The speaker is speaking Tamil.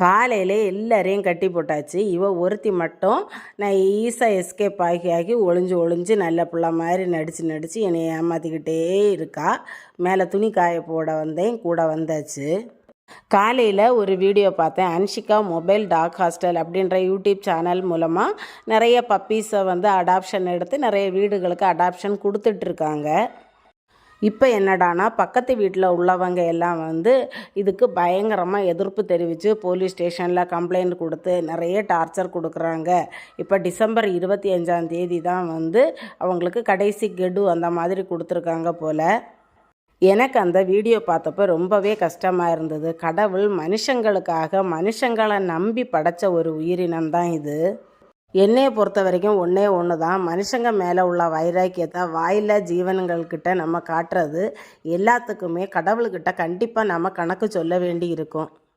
காலையில் எல்லாரையும் கட்டி போட்டாச்சு. இவ ஒருத்தி மட்டும் நான் ஈஸாக எஸ்கேப் ஆகி ஆகி ஒளிஞ்சு ஒளிஞ்சு நல்ல பிள்ளை மாதிரி நடித்து நடித்து என்னை ஏமாற்றிக்கிட்டே இருக்கா. மேலே துணி காய போட வந்தேன் கூட வந்தாச்சு. காலையில் ஒரு வீடியோ பார்த்தேன். அன்ஷிகா மொபைல் டாக் ஹாஸ்டல் அப்படின்ற யூடியூப் சேனல் மூலமாக நிறைய பப்பீஸை வந்து அடாப்ஷன் எடுத்து நிறைய வீடுகளுக்கு அடாப்ஷன் கொடுத்துட்ருக்காங்க இப்போ என்னடானா பக்கத்து வீட்டில் உள்ளவங்க எல்லாம் வந்து இதுக்கு பயங்கரமாக எதிர்ப்பு தெரிவித்து போலீஸ் ஸ்டேஷனில் கம்ப்ளைண்ட் கொடுத்து நிறைய டார்ச்சர் கொடுக்குறாங்க. இப்போ டிசம்பர் இருபத்தி அஞ்சாம் தேதி தான் வந்து அவங்களுக்கு கடைசி கெடு அந்த மாதிரி கொடுத்துருக்காங்க போல். எனக்கு அந்த வீடியோ பார்த்தப்போ ரொம்பவே கஷ்டமாக இருந்தது. கடவுள் மனுஷங்களுக்காக மனுஷங்களை நம்பி படைச்ச ஒரு உயிரினம் தான் இது. என்னையை பொறுத்த வரைக்கும் ஒன்றே ஒன்று தான் மனுஷங்க மேலே உள்ள வைராக்கியத்தை வாயில் ஜீவன்கள்கிட்ட நம்ம காட்டுறது எல்லாத்துக்குமே கடவுள்கிட்ட கண்டிப்பாக நம்ம கணக்கு சொல்ல வேண்டி இருக்கும்